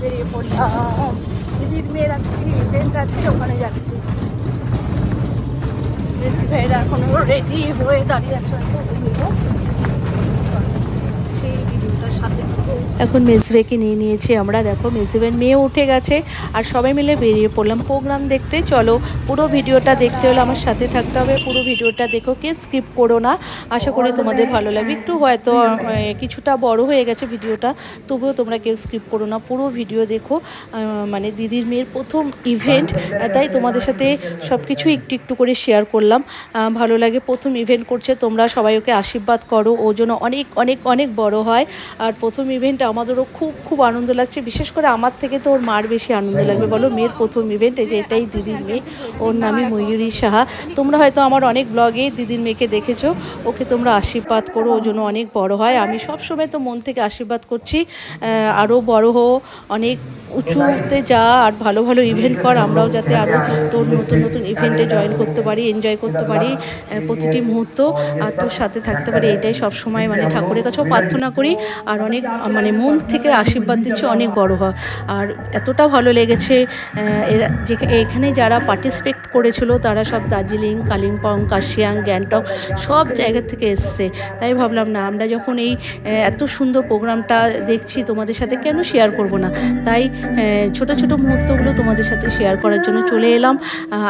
বেরিয়ে পড়লাম দিদির মেয়ের আজকে ইভেন্ট আছে, ওখানে যাচ্ছি। দিদির মেয়েরা এখনও রেডি হয়ে দাঁড়িয়ে আছে হয়তো বেরোবো। সেই ভিডিওটার সাথে থাকো। এখন মেজবেকে নিয়ে নিয়েছি আমরা। দেখো, মেজবের মেয়ে উঠে গেছে আর সবাই মিলে বেরিয়ে পড়লাম প্রোগ্রাম দেখতে। চলো, পুরো ভিডিওটা দেখতে হলে আমার সাথে থাকতে হবে। পুরো ভিডিওটা দেখো, কে স্কিপ করো না। আশা করি তোমাদের ভালো লাগবে। একটু হয়তো কিছুটা বড় হয়ে গেছে ভিডিওটা, তবুও তোমরা কেউ স্কিপ করো না। পুরো ভিডিও দেখো মানে দিদির মেয়ের প্রথম ইভেন্ট তাই তোমাদের সাথে সব কিছু একটু একটু করে শেয়ার করলাম। ভালো লাগে, প্রথম ইভেন্ট করছে, তোমরা সবাই ওকে আশীর্বাদ করো। ও যেন অনেক অনেক অনেক বড় হয়। আর প্রথম ইভেন্ট আমাদেরও খুব খুব আনন্দ লাগছে। বিশেষ করে আমার থেকে তো ওর মার বেশি আনন্দ লাগবে। বলো, মেয়ের প্রথম ইভেন্ট এই যে এটাই দিদির মেয়ে। ওর নামই ময়ূরী সাহা। তোমরা হয়তো আমার অনেক ব্লগে দিদির মেয়েকে দেখেছ। ওকে তোমরা আশীর্বাদ করো, ও জন্য অনেক বড় হয়। আমি সব সময় তো মন থেকে আশীর্বাদ করছি। আরও বড় হো অনেক উঁচুতে যা, আর ভালো ভালো ইভেন্ট কর। আমরাও যাতে আরও তোর নতুন নতুন ইভেন্টে জয়েন করতে পারি এনজয় করতে পারি প্রতিটি মুহূর্ত। আর তোর সাথে থাকতে পারি, এটাই সব সময় মানে ঠাকুরের কাছেও প্রার্থনা করি। আর অনেক মানে মন থেকে আশীর্বাদ দিচ্ছি, অনেক বড় হয়। আর এতটা ভালো লেগেছে এরা এখানে যারা পার্টিসিপেট করেছিল, তারা সব দার্জিলিং, কালিম্পং, কাশিয়াং, গ্যাংটক সব জায়গা থেকে এসছে। তাই ভাবলাম না, আমরা যখন এই এত সুন্দর প্রোগ্রামটা দেখছি, তোমাদের সাথে কেন শেয়ার করব না? তাই ছোট ছোট মুহূর্তগুলো তোমাদের সাথে শেয়ার করার জন্য চলে এলাম।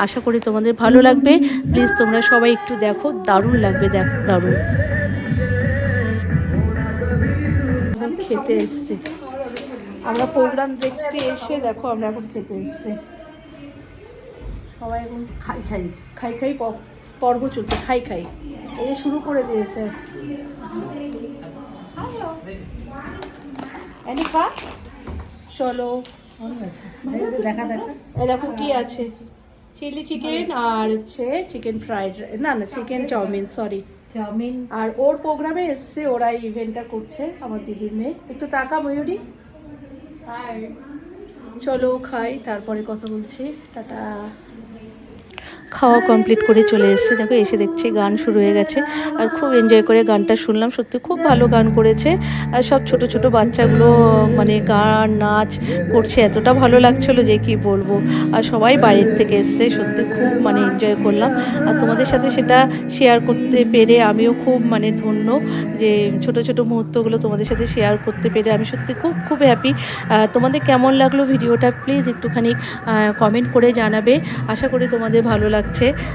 আশা করি তোমাদের ভালো লাগবে। প্লিজ তোমরা সবাই একটু দেখো, দারুণ লাগবে দেখ, দারুণ। খেতে এসছি। আমরা প্রোগ্রাম দেখতে এসে দেখো আমরা এখন খেতে এসছি। সবাই এখন খাই খাই। খাই খাই পর্ব চলছে খাই খাই। এই শুরু করে দিয়েছে। খা। চলো। দেখা দেখা। এই দেখো কি আছে। চিলি চিকেন আর হচ্ছে চিকেন ফ্রাইড না না chicken chow mein sorry chow mein আর ওর প্রোগ্রামে এসছে ওরা ইভেন্টটা করছে আমার দিদির মেয়ে। একটু তাকা ময়ূরী। চলো খাই তারপরে কথা বলছি। টাটা। খাওয়া কমপ্লিট করে চলে এসেছে। দেখো, এসে দেখছি গান শুরু হয়ে গেছে। আর খুব এনজয় করে গানটা শুনলাম। সত্যি খুব ভালো গান করেছে। আর সব ছোট ছোট বাচ্চাগুলো মানে গান, নাচ করছে। এতটা ভালো লাগছিল যে কি বলব। আর সবাই বাড়ির থেকে এসছে। সত্যি খুব মানে এনজয় করলাম। আর তোমাদের সাথে সেটা শেয়ার করতে পেরে আমিও খুব মানে ধন্য যে ছোট ছোট মুহূর্তগুলো তোমাদের সাথে শেয়ার করতে পেরে আমি সত্যি খুব খুব হ্যাপি তোমাদের কেমন লাগল ভিডিওটা? প্লিজ একটুখানি কমেন্ট করে জানাবে। আশা করি তোমাদের ভালো লাগছে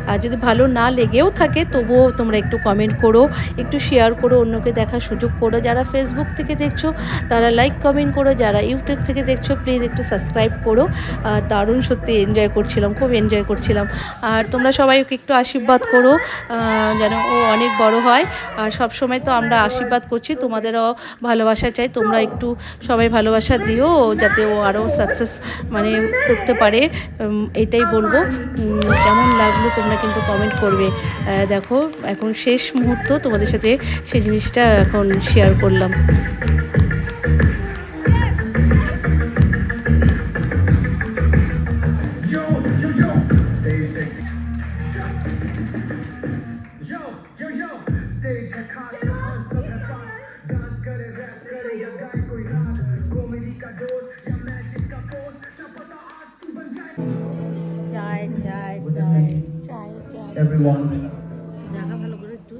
আর যদি ভালো না লেগেও থাকে, তবুও তোমরা একটু কমেন্ট করো, একটু শেয়ার করো, অন্যকে দেখার সুযোগ করো। যারা ফেসবুক থেকে দেখছ, তারা লাইক কমেন্ট করো। যারা ইউটিউব থেকে দেখছ প্লিজ একটু সাবস্ক্রাইব করো। দারুণ সত্যি এনজয় করছিলাম, খুব এনজয় করছিলাম। আর তোমরা সবাই ওকে একটু আশীর্বাদ করো যেন ও অনেক বড় হয়। আর সব সময় তো আমরা আশীর্বাদ করছি, তোমাদেরও ভালোবাসা চাই। তোমরা একটু সবাই ভালোবাসা দিও, যাতে ও আরও সাকসেস মানে করতে পারে। এটাই বলব। কেমন লাগল, তোমরা কিন্তু কমেন্ট করবে। দেখো, এখন শেষ মুহূর্ত, তোমাদের সাথে সেই জিনিসটা এখন শেয়ার করলাম। চাই চাই Everyone. দেখা ভালো করে একটু।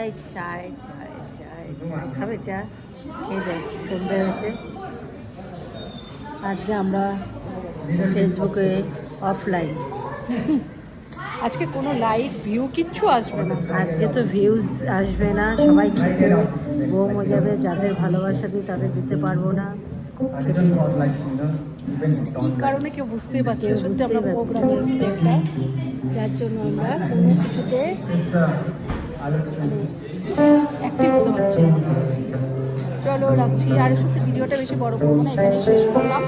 এই চায় চায় চায় চায়। খাবে চা? খেয়ে যাই সন্ধ্যে হয়েছে। আজকে আমরা ফেসবুকে অফলাইন আজকে কোনো লাইক ভিউ কিচ্ছু আসবে না। আজকে তো ভিউজ আসবে না। সবাই খেতে বউ মজাবে যাদের ভালোবাসা দিই তাদের দিতে পারব না। কি কারণে কেউ বুঝতেই পারছে। সত্যি আমরা প্রোগ্রামে এসেছি একটা। যার জন্য আমরা কোনো কিছুতে অ্যাক্টিভ হতে পারছি চলো, রাখছি। আর সত্যি ভিডিওটা বেশি বড় করব না এখানে শেষ করলাম।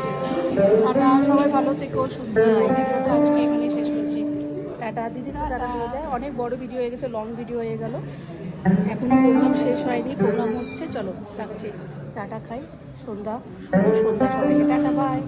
আমরা সবাই ভালো থেকো, সুস্থ ভিডিওটা আজকে এখানেই শেষ করছি। টাটা, দিদি তো টাটা বলে দেয় অনেক বড় ভিডিও হয়ে গেছে লং ভিডিও হয়ে গেল। এখনও প্রোগ্রাম শেষ হয়নি। প্রোগ্রাম হচ্ছে, চলো রাখছি। টাটা খাই, সন্ধ্যা, শুভ সন্ধ্যা সবাইকে। Tata bye